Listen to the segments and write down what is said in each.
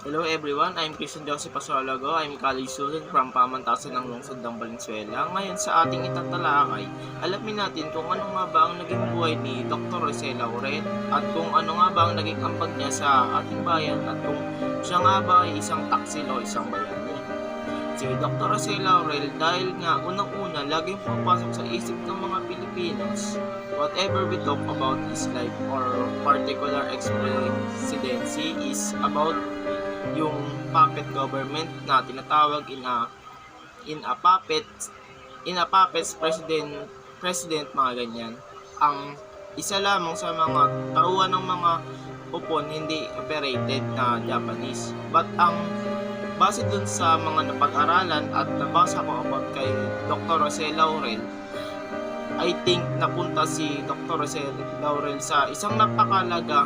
Hello everyone, I'm Christian Joseph Pasolago. I'm college student from Pamantasan ng Lungsod ng Valenzuela. Ngayon sa ating itatalakay, alamin natin kung ano nga ba ang naging buhay ni Dr. Rosela Oret at kung ano nga ba ang naging ambag niya sa ating bayan at kung siya nga ba ay isang taksil o isang bayani. Si Dr. Rosela Aurel dahil nga unang-una laging pumapasok sa isip ng mga Pilipinos whatever we talk about his life or particular presidency is about yung puppet government na tinatawag in a in a puppet in a puppets president president mga ganyan ang isa lamang sa mga tauhan ng mga upon hindi operated na Japanese but ang base dun sa mga napag-aralan at nabasa ko about kay Dr. Jose Laurel I think napunta si Dr. Jose Laurel sa isang napakalaga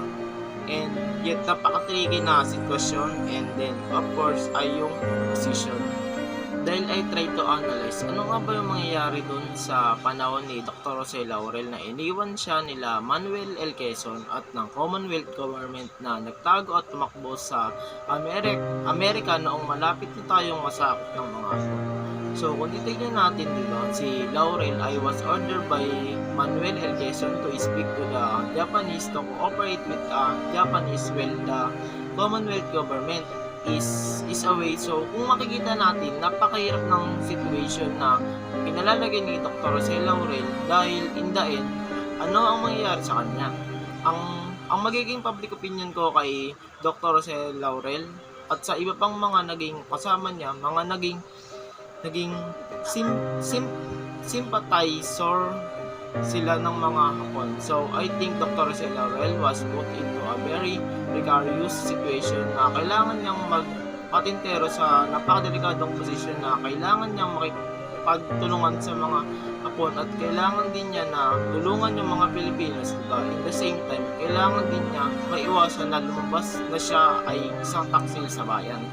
and yet napaka-tricky na sitwasyon and then of course ay yung position dahil I try to analyze ano nga ba yung mangyayari dun sa panahon ni Dr. Jose Laurel na iniwan siya nila Manuel L. Quezon at ng Commonwealth Government na nagtago at tumakbo sa Amerik Amerika noong malapit na tayong masakop ng mga. So kung titignan natin dito, si Laurel I was ordered by Manuel L. Quezon to speak to the Japanese to cooperate with the Japanese while the Commonwealth Government is is away. So, kung makikita natin, napakahirap ng situation na pinalalagay ni Dr. Jose Laurel dahil in the end, ano ang mangyayari sa kanya? Ang ang magiging public opinion ko kay Dr. Jose Laurel at sa iba pang mga naging kasama niya, mga naging naging sim, sim, sympathizer sila ng mga Hapon. So, I think Dr. Jose Laurel was put into a very precarious situation na kailangan niyang magpatintero sa napakadelikadong posisyon na kailangan niyang makipagtulungan sa mga Hapon at kailangan din niya na tulungan yung mga Pilipinos but at the same time, kailangan din niya maiwasan na lumabas na siya ay isang taksil sa bayan.